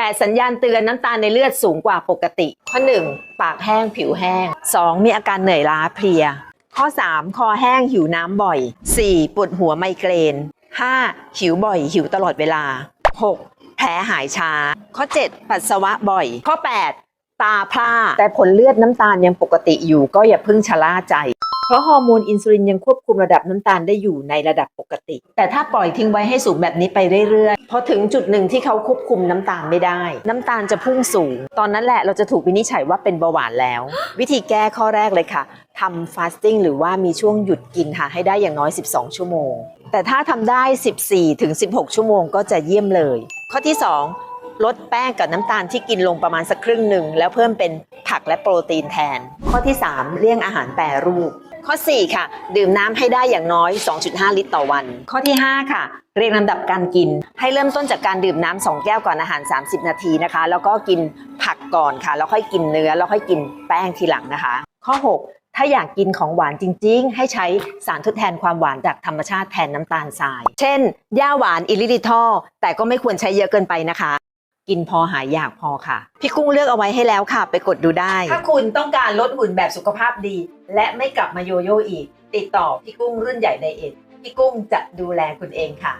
8 สัญญาณเตือนน้ำตาลในเลือดสูงกว่าปกติ ข้อ 1 ปากแห้งผิวแห้ง 2 มีอาการเหนื่อยล้าเพลีย ข้อ 3 คอแห้งหิวน้ำบ่อย 4 ปวดหัวไมเกรน 5. หิวบ่อย หิวตลอดเวลา 6. แผลหายช้า ข้อ 7 ปัสสาวะบ่อย ข้อ 8 ตาพร่าแต่ผลเลือดน้ำตาลยังปกติอยู่ก็อย่าเพิ่งชะล่าใจ ราะฮอร์โมนอินซูลินยังควบคุมระดับน้ำตาลได้อยู่ในระดับปกติ แต่ถ้าปล่อยทิ้งไว้ให้สูงแบบนี้ไปเรื่อยๆ พอถึงจุดหนึ่งที่เขาควบคุมน้ำตาลไม่ได้ น้ำตาลจะพุ่งสูง ตอนนั้นแหละเราจะถูกวินิจฉัยว่าเป็นเบาหวานแล้ว วิธีแก้ข้อแรกเลยค่ะทำฟาสติ้งหรือว่ามีช่วงหยุดกินค่ะให้ได้อย่างน้อย 12 ชั่วโมง แต่ถ้าทำได้ 14ถึง16 ชั่วโมงก็จะเยี่ยมเลย ข้อที่ 2ลดแป้งกับน้ำตาลที่กินลงประมาณสักครึ่งหนึ่ง แล้วเพิ่มเป็นผักและโปรตีนแทน ข้อที่ 3 เลี่ยงอาหารแปรรูป ข้อ 4 ค่ะ ดื่มน้ำให้ได้อย่างน้อย 2.5 ลิตรต่อวัน ข้อที่ 5 ค่ะเรียงลำดับการกิน ให้เริ่มต้นจากการดื่มน้ำ2แก้วก่อนอาหาร 30 นาทีนะคะ แล้วก็กินผักก่อนค่ะ แล้วค่อยกินเนื้อ แล้วค่อยกินแป้งทีหลังนะคะ ข้อ 6 ถ้าอยากกินของหวานจริง ๆ ให้ใช้สารทดแทนความหวานจากธรรมชาติแทนน้ำตาลทราย เช่นย่าหวานอิลิลิทอลแต่ก็ไม่ควรใช้เยอะเกินไปนะคะ กินพอหายอยากพอค่ะ พี่กุ้งเลือกเอาไว้ให้แล้วค่ะ ไปกดดูได้ ถ้าคุณต้องการลดหุ่นแบบสุขภาพดี และไม่กลับมาโยโย่อีก ติดต่อพี่กุ้งรุ่นใหญ่ในเอ็ดพี่กุ้งจะดูแลคุณเองค่ะ